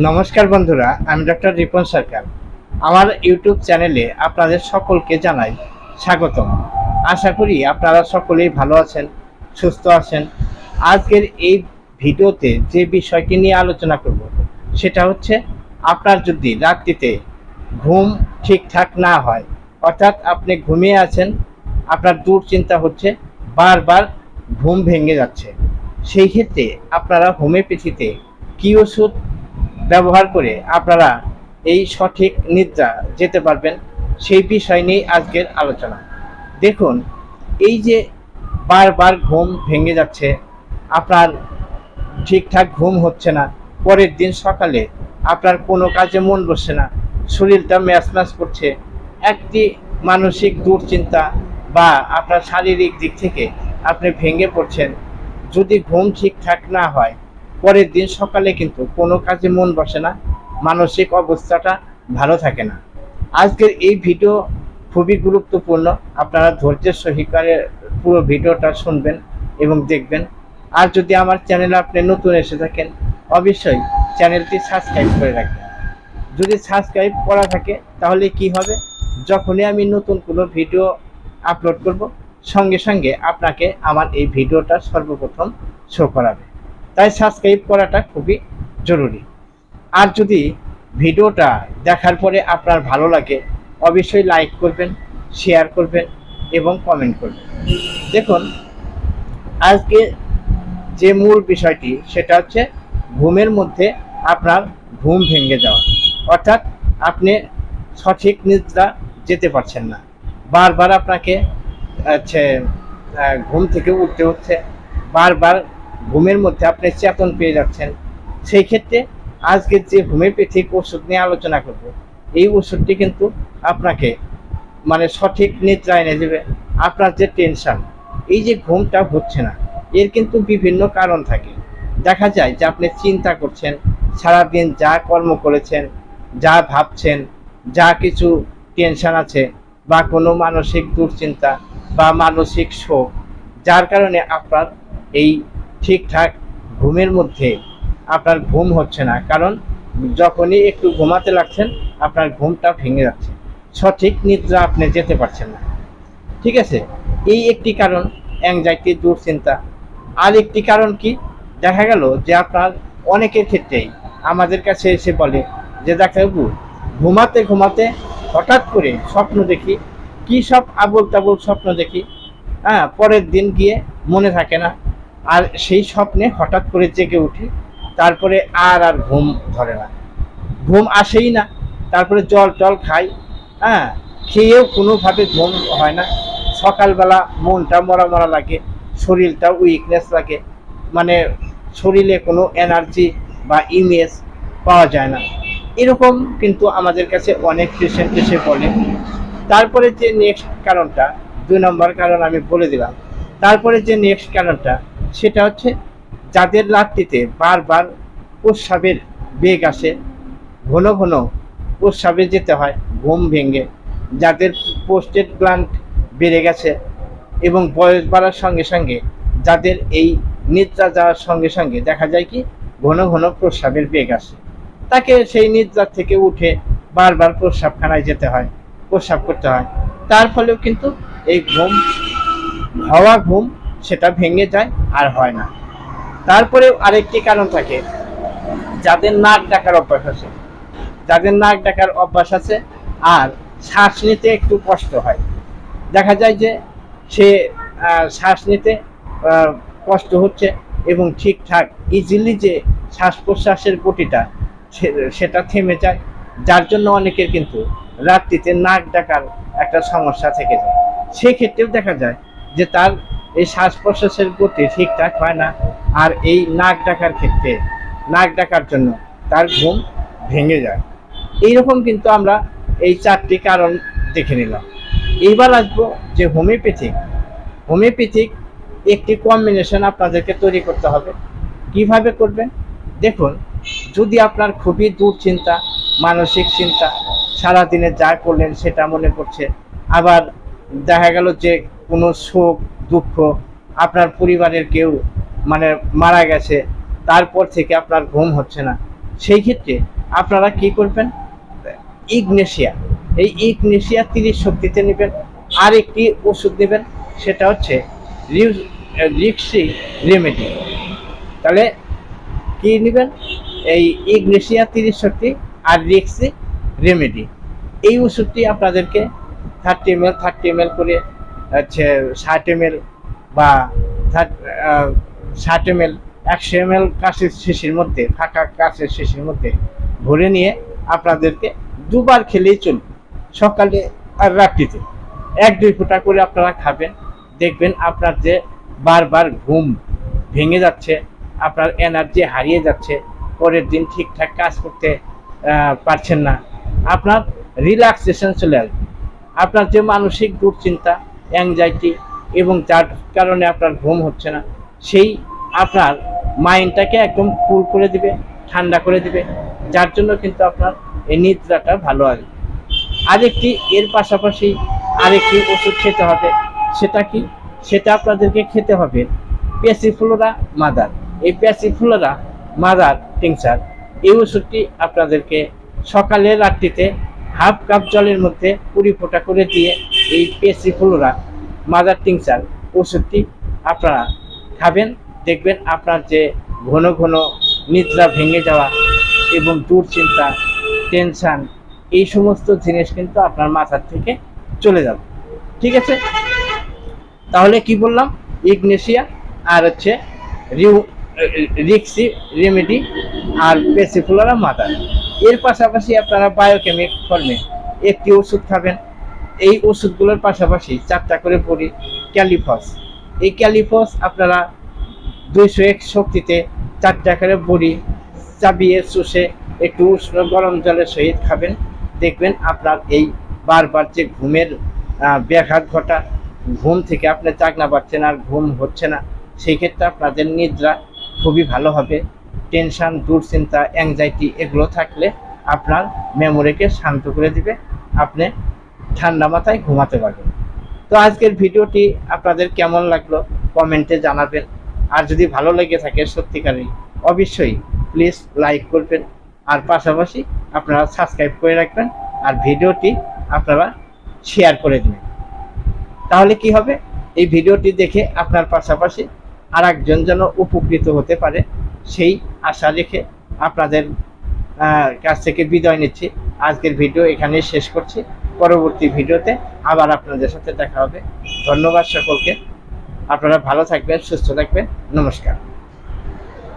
নমস্কার বন্ধুরা, আমি ডক্টর রিপন সরকার। আমার ইউটিউব চ্যানেলে আপনাদের সকলকে জানাই স্বাগতম। আশা করি আপনারা সকলেই ভালো আছেন, সুস্থ আছেন। আজকের এই ভিডিওতে যে বিষয়টি নিয়ে আলোচনা করব, সেটা হচ্ছে আপনার যদি রাত্রিতে ঘুম ঠিকঠাক না হয়, অর্থাৎ আপনি ঘুমিয়ে আছেন, আপনার দুশ্চিন্তা হচ্ছে, বারবার ঘুম ভেঙে যাচ্ছে। সেই ক্ষেত্রে আপনারা হোমিওপ্যাথিতে কী ওষুধ ব্যবহার করে আপনারা এই সঠিক নিদ্রা যেতে পারবেন সেই বিষয় নিয়ে আজকের আলোচনা। দেখুন, এই যে বারবার ঘুম ভেঙে যাচ্ছে, আপনার ঠিকঠাক ঘুম হচ্ছে না, পরের দিন সকালে আপনার কোনো কাজে মন বসছে না, শরীরটা ম্যাচ ম্যাচ করছে, একটি মানসিক দুশ্চিন্তা বা আপনার শারীরিক দিক থেকে আপনি ভেঙে পড়ছেন, যদি ঘুম ঠিকঠাক না হয় পরের দিন সকালে কিন্তু কোনো কাজে মন বসে না, মানসিক অবস্থাটা ভালো থাকে না। আজকের এই ভিডিও খুবই গুরুত্বপূর্ণ। আপনারা ধৈর্যের সহকারে পুরো ভিডিওটা শুনবেন এবং দেখবেন। আর যদি আমার চ্যানেলে আপনি নতুন এসে থাকেন, অবশ্যই চ্যানেলটি সাবস্ক্রাইব করে রাখবেন। যদি সাবস্ক্রাইব করা থাকে, তাহলে কি হবে? যখনই আমি নতুন কোনো ভিডিও আপলোড করব, সঙ্গে সঙ্গে আপনাকে আমার এই ভিডিওটা সর্বপ্রথম শো করাবে। তাই সাবস্ক্রাইব করাটা খুবই জরুরি। আর যদি ভিডিওটা দেখার পরে আপনার ভালো লাগে, অবশ্যই লাইক করবেন শেয়ার করবেন এবং কমেন্ট করবেন। দেখুন, আজকে যে মূল বিষয়টি, সেটা হচ্ছে ঘুমের মধ্যে আপনার ঘুম ভেঙে যাওয়া। অর্থাৎ আপনি সঠিক নিদ্রা যেতে পারছেন না। বারবার আপনাকে হচ্ছে ঘুম থেকে উঠতে হচ্ছে। বারবার ঘুমের মধ্যে আপনি চেতন পেয়ে যাচ্ছেন। সেই ক্ষেত্রে আজকে যে হোমিওপ্যাথিক ওষুধ নিয়ে আলোচনা করব। এই ওষুধটি কিন্তু আপনাকে মানে সঠিক নিদ্রা এনে দেবে। আপনার যে টেনশন, এই যে ঘুমটা হচ্ছে না, এর কিন্তু বিভিন্ন কারণ থাকে। দেখা যায় যে আপনি চিন্তা করছেন, সারাদিন যা কর্ম করেছেন, যা ভাবছেন, যা কিছু টেনশন আছে বা কোনো মানসিক দুশ্চিন্তা বা মানসিক শোক, যার কারণে আপনার এই ঠিকঠাক ঘুমের মধ্যে আপনার ঘুম হচ্ছে না। কারণ যখনই একটু ঘুমাতে লাগছেন, আপনার ঘুমটা ভেঙে যাচ্ছে। সঠিক নিদ্রা আপনি যেতে পারছেন না। ঠিক আছে? এই একটি কারণ অ্যাংজাইটি দুশ্চিন্তা। আর একটি কারণ কি? দেখা গেল যে আপনার অনেকের ক্ষেত্রেই আমাদের কাছে এসে বলে যে ডাক্তারবাবু ঘুমাতে ঘুমাতে হঠাৎ করে স্বপ্ন দেখি। কি সব আবল তাবল স্বপ্ন দেখি? হ্যাঁ পরের দিন গিয়ে মনে থাকে না আর সেই স্বপ্নে হঠাৎ করে জেগে উঠি, তারপরে আর আর ঘুম ধরে না। ঘুম আসেই না, তারপরে জল টল খাই হ্যাঁ খেয়েও কোনোভাবে ঘুম হয় না। সকালবেলা মনটা মরা মরা লাগে শরীরটা উইকনেস লাগে মানে শরীরে কোনো এনার্জি বা ইমেজ পাওয়া যায় না। এরকম কিন্তু আমাদের কাছে অনেক পেশেন্ট এসে বলে। তারপরে যে নেক্সট কারণটা, দুই নম্বর কারণ আমি বলে দিলাম। তারপরে যে নেক্সট কারণটা সেটা হচ্ছে যাদের রাত্রিতে বারবার প্রস্রাবের বেগ আসে, ঘন ঘন প্রস্রাবে যেতে হয়, ঘুম ভেঙে, যাদের পোস্টেড গ্ল্যান্ড বেড়ে গেছে এবং বয়স বাড়ার সঙ্গে সঙ্গে যাদের এই নিদ্রা যাওয়ার সঙ্গে সঙ্গে দেখা যায় কি, ঘন ঘন প্রস্রাবের বেগ আসে। তাকে সেই নিদ্রা থেকে উঠে বারবার প্রস্রাবখানায় যেতে হয়, প্রস্রাব করতে হয়। তার ফলেও কিন্তু এই ঘুম, হওয়া ঘুম সেটা ভেঙে যায় আর হয় না। তারপরেও আরেকটি কারণ থাকে, যাদের নাক ডাকার অভ্যাস আছে। যাদের নাক ডাকার অভ্যাস আছে আর শ্বাস নিতে একটু কষ্ট হয়। দেখা যায় যে সে শ্বাস নিতে কষ্ট হচ্ছে এবং ঠিকঠাক ইজিলি যে শ্বাস প্রশ্বাসের গতিটা সেটা থেমে যায়। যার জন্য অনেকের কিন্তু রাত্রিতে নাক ডাকার একটা সমস্যা থেকে যায়। সেক্ষেত্রেও দেখা যায় যে তার এই শ্বাস প্রশ্বাসের গতি ঠিকঠাক হয় না। আর এই নাক ডাকার ক্ষেত্রে, নাক ডাকার জন্য তার ঘুম ভেঙে যায়। এইরকম কিন্তু আমরা এই চারটি কারণ দেখে নিলাম। এইবার আসব যে হোমিওপ্যাথিক। হোমিওপ্যাথিক একটি কম্বিনেশন আপনাদেরকে তৈরি করতে হবে। কীভাবে করবেন? দেখুন, যদি আপনার খুবই দুশ্চিন্তা, মানসিক চিন্তা, সারাদিনে যা করলেন সেটা মনে পড়ছে, আবার দেখা গেল যে কোনো শোক দুঃখ, আপনার পরিবারের কেউ মানে মারা গেছে, তারপর থেকে আপনার ঘুম হচ্ছে না। সেই ক্ষেত্রে আপনারা কি করবেন? ইগনেশিয়া, এই ইগনেশিয়া তিরিশ শক্তিতে নেবেন। আর একটি ওষুধ নেবেন, সেটা হচ্ছে রিক্সি রেমেডি। তাহলে কি নেবেন? এই ইগনেশিয়া তিরিশ শক্তি আর রিক্সি রেমেডি। এই ওষুধটি আপনাদেরকে thirty M L thirty M L করে হচ্ছে ষাট এম বা ষাট এম এল একশো এম এল কাশের শিশির মধ্যে ফাঁকা কাশের শিশির মধ্যে ভরে নিয়ে আপনাদেরকে দুবার খেলেই চলবে। সকালে আর রাত্রিতে। এক দুই ফোঁটা করে আপনারা খাবেন, দেখবেন আপনার যে বারবার ঘুম ভেঙে যাচ্ছে, আপনার এনার্জি হারিয়ে যাচ্ছে, পরের দিন ঠিকঠাক কাজ করতে পারছেন না, আপনার রিল্যাক্সেশন চলে আসবে। আপনার যে মানসিক দুশ্চিন্তা অ্যাংজাইটি এবং যার কারণে আপনার ঘুম হচ্ছে না, সেই আপনার মাইন্ডটাকে একদম কুল করে দিবে, ঠান্ডা করে দিবে, যার জন্য কিন্তু আপনার এই নিদ্রাটা ভালো আসবে আরেকটি, এর পাশাপাশি আরেকটি ওষুধ খেতে হবে, সেটা কি? সেটা আপনাদেরকে খেতে হবে প্যাসিফ্লোরা মাদার এই প্যাসিফ্লোরা মাদার টিংচার এই ওষুধটি আপনাদেরকে সকালে রাত্রিতে হাফ কাপ জলের মধ্যে কুড়ি ফোঁটা করে দিয়ে এই প্যাসিফ্লোরা মাদার টিংচার ওষুধটি আপনারা খাবেন, দেখবেন আপনার যে ঘন ঘন নিদ্রা ভেঙে যাওয়া এবং দুশ্চিন্তা টেনশন এই সমস্ত জিনিস কিন্তু আপনার মাথার থেকে চলে যাবে। ঠিক আছে? তাহলে কি বললাম? ইগনেশিয়া আর হচ্ছে রিউ রিক্সি, রেমেডি আর পেসিফুলারা মাদার এর পাশাপাশি আপনারা বায়োকেমিক ফর্মে একটি ওষুধ খাবেন। এই ওষুধগুলোর পাশাপাশি চারটা করে পড়ি ক্যালিফস। এই ক্যালিফস আপনারা দুইশো এক শক্তিতে চারটা করে বড়ি চাবিয়ে চুষে একটু উষ্ণ গরম জলের সহিত খাবেন। দেখবেন আপনার এই বারবার যে ঘুমের ব্যাঘাত ঘটা, ঘুম থেকে আপনি চাকনা পাচ্ছেন আর ঘুম হচ্ছে না, সেই ক্ষেত্রে আপনাদের নিদ্রা খুবই ভালো হবে। টেনশন, দুশ্চিন্তা অ্যাংজাইটি এগুলো থাকলে আপনার মেমোরিকে শান্ত করে দিবে। আপনি ঠান্ডা মাথায় ঘুমাতে পারবেন। তো আজকের ভিডিওটি আপনাদের কেমন লাগল কমেন্টে জানাবেন। আর যদি ভালো লেগে থাকে সত্যিকারই, অবশ্যই প্লিজ লাইক করবেন। আর পাশাপাশি আপনারা সাবস্ক্রাইব করে রাখবেন আর ভিডিওটি আপনারা শেয়ার করে দেবেন। তাহলে কি হবে? এই ভিডিওটি দেখে আপনার পাশাপাশি আর একজন যেন উপকৃত হতে পারে, সেই আশা রেখে আপনাদের কাছ থেকে বিদায় নিচ্ছি। আজকের ভিডিও এখানে শেষ করছি। পরবর্তী ভিডিওতে আবার আপনাদের সাথে দেখা হবে। ধন্যবাদ সকলকে। আপনারা ভালো থাকবেন, সুস্থ থাকবেন। নমস্কার।